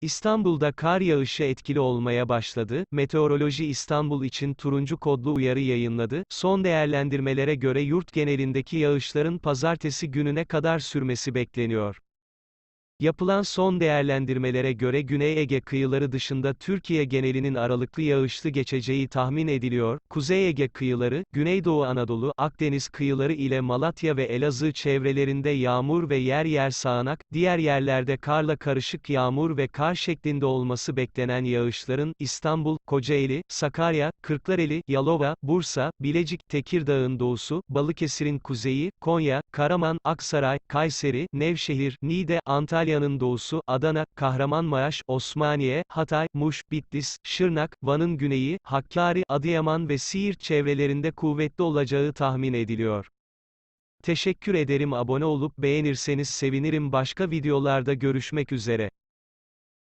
İstanbul'da kar yağışı etkili olmaya başladı, Meteoroloji İstanbul için turuncu kodlu uyarı yayınladı, son değerlendirmelere göre yurt genelindeki yağışların pazartesi gününe kadar sürmesi bekleniyor. Yapılan son değerlendirmelere göre Güney Ege kıyıları dışında Türkiye genelinin aralıklı yağışlı geçeceği tahmin ediliyor. Kuzey Ege kıyıları, Güneydoğu Anadolu, Akdeniz kıyıları ile Malatya ve Elazığ çevrelerinde yağmur ve yer yer sağanak, diğer yerlerde karla karışık yağmur ve kar şeklinde olması beklenen yağışların İstanbul, Kocaeli, Sakarya, Kırklareli, Yalova, Bursa, Bilecik, Tekirdağ'ın doğusu, Balıkesir'in kuzeyi, Konya, Karaman, Aksaray, Kayseri, Nevşehir, Niğde, Antalya'nın doğusu, Adana, Kahramanmaraş, Osmaniye, Hatay, Muş, Bitlis, Şırnak, Van'ın güneyi, Hakkari, Adıyaman ve Siirt çevrelerinde kuvvetli olacağı tahmin ediliyor. Teşekkür ederim abone olup beğenirseniz sevinirim başka videolarda görüşmek üzere.